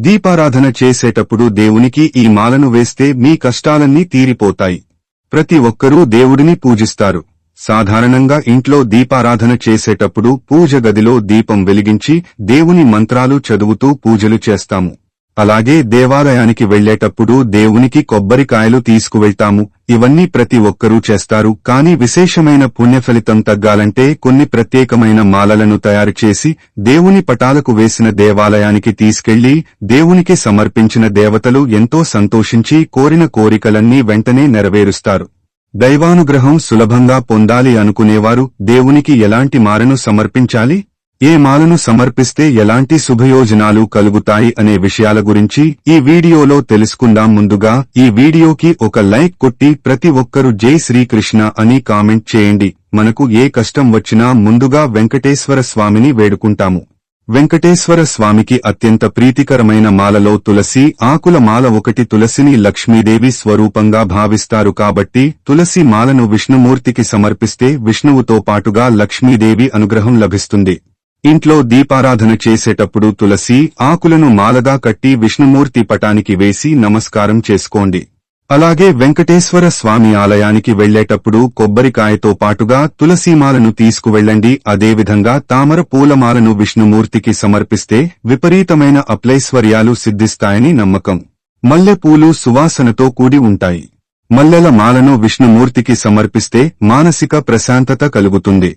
దీపారాధన చేసేటప్పుడు దేవునికి ఈ మాలను వేస్తే మీ కష్టాలన్నీ తీరిపోతాయి. ప్రతి ఒక్కరూ దేవుడిని పూజిస్తారు. సాధారణంగా ఇంట్లో దీపారాధన చేసేటప్పుడు పూజ గదిలో దీపం వెలిగించి దేవుని మంత్రాలు చదువుతూ పూజలు చేస్తాము. అలాగే దేవాలయానికి వెళ్ళేటప్పుడు దేవునికి కొబ్బరికాయలు తీసుకువెళ్తాము. ఇవన్నీ ప్రతి ఒక్కరూ చేస్తారు. కాని విశేషమైన పుణ్యఫలితం తగ్గాలంటే కొన్ని ప్రత్యేకమైన మాలలను తయారు చేసి దేవుని పటాలకు వేసిన దేవాలయానికి తీసుకెళ్ళి దేవునికి సమర్పించిన దేవతలు ఎంతో సంతోషించి కోరిన కోరికలన్నీ వెంటనే నెరవేరుస్తారు. దైవానుగ్రహం సులభంగా పొందాలి అనుకునేవారు దేవునికి ఎలాంటి మాలను సమర్పించాలి? ఏ మాలను సమర్పిస్తే ఎలాంటి శుభయోజనాలు కలుగుతాయి అనే విషయాల గురించి ఈ వీడియోలో తెలుసుకుందాం ముందుగా ఈ వీడియోకి ఒక లైక్ కొట్టి ప్రతి ఒక్కరు జై శ్రీకృష్ణ అని కామెంట్ చేయండి. మనకు ఏ కష్టం వచ్చినా ముందుగా వెంకటేశ్వర స్వామిని వేడుకుంటాము. వెంకటేశ్వర స్వామికి అత్యంత ప్రీతికరమైన మాలలో తులసి ఆకుల మాల ఒకటి తులసిని లక్ష్మీదేవి స్వరూపంగా భావిస్తారు కాబట్టి తులసి మాలను విష్ణుమూర్తికి సమర్పిస్తే విష్ణువుతో పాటుగా లక్ష్మీదేవి అనుగ్రహం లభిస్తుంది. ఇంట్లో దీపారాధన చేసేటప్పుడు తులసి ఆకులను మాలగా కట్టి విష్ణుమూర్తి పటానికి వేసి నమస్కారం చేసుకోండి. అలాగే వెంకటేశ్వర స్వామి ఆలయానికి వెళ్ళేటప్పుడు కొబ్బరికాయతో పాటుగా తులసీమాలను తీసుకువెళ్ళండి అదేవిధంగా తామర పూలమాలను విష్ణుమూర్తికి సమర్పిస్తే విపరీతమైన అప్లైశ్వర్యాలు సిద్ధిస్తాయని నమ్మకం. మల్లెపూలు సువాసనతో కూడి ఉంటాయి. మల్లెల మాలను విష్ణుమూర్తికి సమర్పిస్తే మానసిక ప్రశాంతత కలుగుతుంది.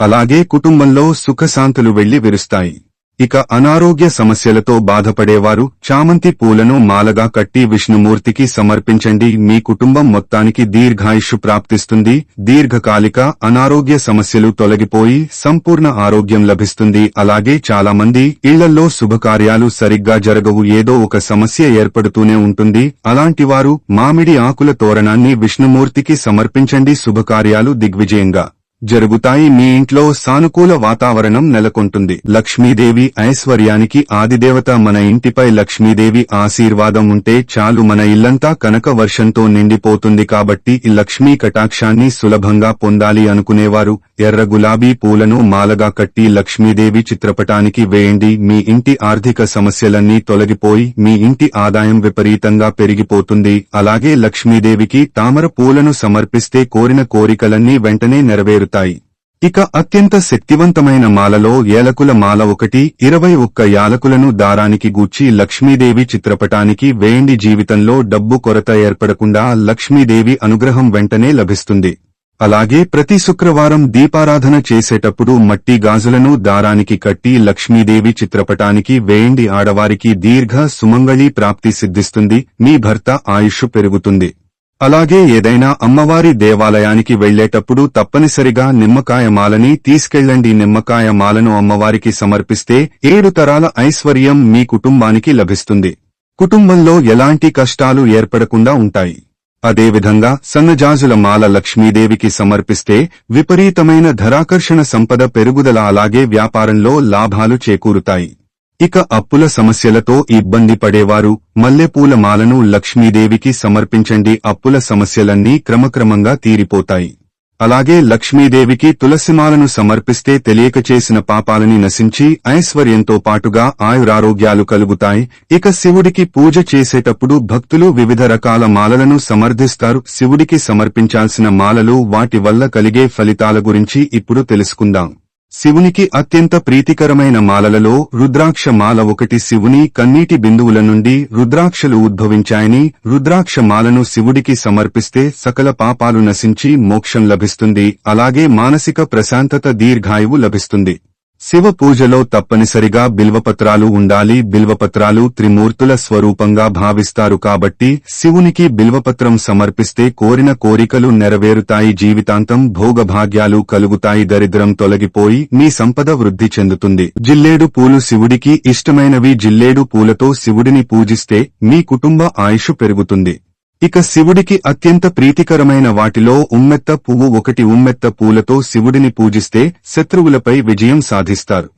అలాగే కుటుంబంలో సుఖశాంతులు వెళ్ళి విరుస్తాయి. ఇక అనారోగ్య సమస్యలతో బాధపడేవారు చామంతి పూలను మాలగా కట్టి విష్ణుమూర్తికి సమర్పించండి. మీ కుటుంబం మొత్తానికి దీర్ఘాయుషు ప్రాప్తిస్తుంది. దీర్ఘకాలిక అనారోగ్య సమస్యలు తొలగిపోయి సంపూర్ణ ఆరోగ్యం లభిస్తుంది. అలాగే చాలా మంది ఇళ్ళలో శుభకార్యాలు సరిగ్గా జరగవు. ఏదో ఒక సమస్య ఏర్పడుతూనే ఉంటుంది. అలాంటివారు మామిడి ఆకుల తోరణాన్ని విష్ణుమూర్తికి సమర్పించండి. శుభకార్యాలు దిగ్విజయంగా. జరుగుతాయి మీ ఇంట్లో సానుకూల వాతావరణం నెలకొంటుంది. లక్ష్మీదేవి ఐశ్వర్యానికి ఆదిదేవత మన ఇంటిపై లక్ష్మీదేవి ఆశీర్వాదం ఉంటే చాలు మన ఇల్లంతా కనక వర్షంతో నిండిపోతుంది కాబట్టి ఈ లక్ష్మీ కటాక్షాన్ని సులభంగా పొందాలి అనుకునేవారు. ఎర్ర గులాబీ పూలను మాలగా కట్టి లక్ష్మీదేవి చిత్రపటానికి వేయండి. మీ ఇంటి ఆర్థిక సమస్యలన్నీ తొలగిపోయి మీ ఇంటి ఆదాయం విపరీతంగా పెరిగిపోతుంది. అలాగే లక్ష్మీదేవికి తామర పూలను సమర్పిస్తే కోరిన కోరికలన్నీ వెంటనే నెరవేరుతాయి. ఇక అత్యంత శక్తివంతమైన మాలలో ఏలకుల మాల ఒకటి ఇరవై ఒక్క యాలకులను దారానికి గూర్చి లక్ష్మీదేవి చిత్రపటానికి వేయండి. జీవితంలో డబ్బు కొరత ఏర్పడకుండా లక్ష్మీదేవి అనుగ్రహం వెంటనే లభిస్తుంది. అలాగే ప్రతి శుక్రవారం దీపారాధన చేసేటప్పుడు మట్టి గాజులను దారానికి కట్టి లక్ష్మీదేవి చిత్రపటానికి వేయండి. ఆడవారికి దీర్ఘ సుమంగళి ప్రాప్తి సిద్ధిస్తుంది. మీ భర్త ఆయుష్ పెరుగుతుంది. అలాగే ఏదైనా అమ్మవారి దేవాలయానికి వెళ్ళేటప్పుడు తప్పనిసరిగా నిమ్మకాయ మాలని తీసుకెళ్ళండి నిమ్మకాయ మాలను అమ్మవారికి సమర్పిస్తే ఏడు తరాల ఐశ్వర్యం మీ కుటుంబానికి లభిస్తుంది. కుటుంబంలో ఎలాంటి కష్టాలు ఏర్పడకుండా ఉంటాయి. అదేవిధంగా సన్నజాజుల మాల లక్ష్మీదేవికి సమర్పిస్తే విపరీతమైన ధరాకర్షణ సంపద పెరుగుదల అలాగే వ్యాపారంలో లాభాలు చేకూరుతాయి. ఇక అప్పుల సమస్యలతో ఇబ్బంది పడేవారు మల్లెపూల మాలను లక్ష్మీదేవికి సమర్పించండి. అప్పుల సమస్యలన్నీ క్రమక్రమంగా తీరిపోతాయి. అలాగే లక్ష్మీదేవికి తులసిమాలను సమర్పిస్తే తెలియక చేసిన పాపాలని నశించి ఐశ్వర్యంతో పాటుగా ఆయురారోగ్యాలు కలుగుతాయి. ఇక శివుడికి పూజ చేసేటప్పుడు భక్తులు వివిధ రకాల మాలలను సమర్థిస్తారు. శివుడికి సమర్పించాల్సిన మాలలు వాటి వల్ల కలిగే ఫలితాల గురించి ఇప్పుడు తెలుసుకుందాం. శివునికి అత్యంత ప్రీతికరమైన మాలలలో రుద్రాక్ష మాల ఒకటి శివుని కన్నీటి బిందువుల నుండి రుద్రాక్షలు ఉద్భవించాయని రుద్రాక్ష మాలను శివుడికి సమర్పిస్తే సకల పాపాలు నశించి మోక్షం లభిస్తుంది. అలాగే మానసిక ప్రశాంతత దీర్ఘాయువు లభిస్తుంది. శివ పూజలో తప్పనిసరిగా బిల్వపత్రాలు ఉండాలి. బిల్వపత్రాలు త్రిమూర్తుల స్వరూపంగా భావిస్తారు కాబట్టి శివునికి బిల్వపత్రం సమర్పిస్తే కోరిన కోరికలు నెరవేరుతాయి. జీవితాంతం భోగభాగ్యాలు కలుగుతాయి. దరిద్రం తొలగిపోయి మీ సంపద వృద్ధి చెందుతుంది. జిల్లేడు పూలు శివుడికి ఇష్టమైనవి. జిల్లేడు పూలతో శివుడిని పూజిస్తే మీ కుటుంబ ఆయుషు పెరుగుతుంది. ఇక శివుడికి అత్యంత ప్రీతికరమైన వాటిలో ఉమ్మెత్త పువ్వు ఒకటి ఉమ్మెత్త పూలతో శివుడిని పూజిస్తే శత్రువులపై విజయం సాధిస్తారు.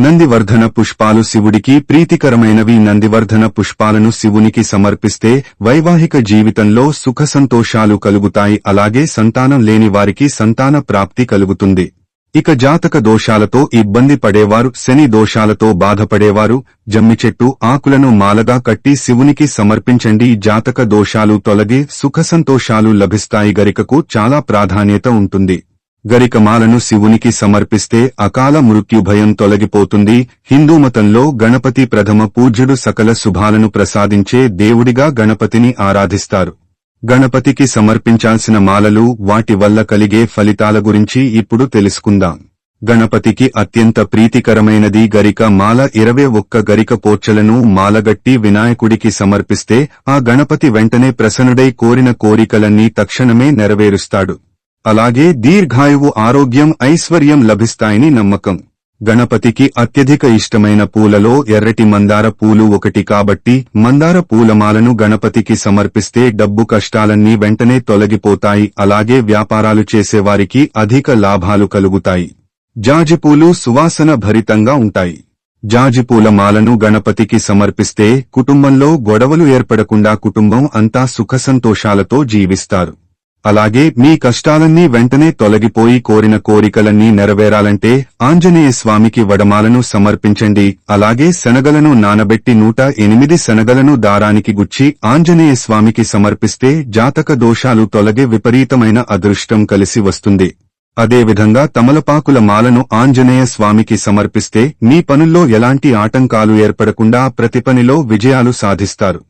నందివర్ధన పుష్పాలు శివుడికి ప్రీతికరమైనవి. నందివర్ధన పుష్పాలను శివునికి సమర్పిస్తే వైవాహిక జీవితంలో సుఖ సంతోషాలు కలుగుతాయి. అలాగే సంతానం లేని వారికి సంతాన ప్రాప్తి కలుగుతుంది. ఇక జాతక దోషాలతో ఇబ్బంది పడేవారు శని దోషాలతో బాధపడేవారు జమ్మి చెట్టు ఆకులను మాలగా కట్టి శివునికి సమర్పించండి. జాతక దోషాలు తొలగి సుఖసంతోషాలు లభిస్తాయి. గరికకు చాలా ప్రాధాన్యత ఉంటుంది. గరిక మాలను శివునికి సమర్పిస్తే అకాల మృత్యుభయం తొలగిపోతుంది. హిందూ మతంలో గణపతి ప్రథమ పూజ్యుడు సకల శుభాలను ప్రసాదించే దేవుడిగా గణపతిని ఆరాధిస్తారు. గణపతికి సమర్పించాల్సిన మాలలు వాటి వల్ల కలిగే ఫలితాల గురించి ఇప్పుడు తెలుసుకుందాం. గణపతికి అత్యంత ప్రీతికరమైనది గరిక మాల ఇరవై ఒక్క గరిక పోర్చలను మాలగట్టి వినాయకుడికి సమర్పిస్తే ఆ గణపతి వెంటనే ప్రసన్నుడై కోరిన కోరికలన్నీ తక్షణమే నెరవేరుస్తాడు. అలాగే దీర్ఘాయువు ఆరోగ్యం ఐశ్వర్యం లభిస్తాయని నమ్మకం. గణపతికి అత్యధిక ఇష్టమైన పూలలో ఎర్రటి మందార పూలు ఒకటి కాబట్టి మందార పూలమాలను గణపతికి సమర్పిస్తే డబ్బు కష్టాలన్నీ వెంటనే తొలగిపోతాయి. అలాగే వ్యాపారాలు చేసేవారికి అధిక లాభాలు కలుగుతాయి. జాజిపూలు సువాసన భరితంగా ఉంటాయి. జాజిపూల మాలను గణపతికి సమర్పిస్తే కుటుంబంలో గొడవలు ఏర్పడకుండా కుటుంబం అంతా సుఖసంతోషాలతో జీవిస్తారు. అలాగే మీ కష్టాలన్నీ వెంటనే తొలగిపోయి కోరిన కోరికలన్నీ నెరవేరాలంటే ఆంజనేయ స్వామికి వడమాలను సమర్పించండి. అలాగే శనగలను నానబెట్టి నూట ఎనిమిది శనగలను దారానికి గుచ్చి ఆంజనేయ స్వామికి సమర్పిస్తే జాతక దోషాలు తొలగే విపరీతమైన అదృష్టం కలిసి వస్తుంది. అదేవిధంగా తమలపాకుల మాలను ఆంజనేయ స్వామికి సమర్పిస్తే మీ పనుల్లో ఎలాంటి ఆటంకాలు ఏర్పడకుండా ప్రతి పనిలో విజయాలు సాధిస్తారు.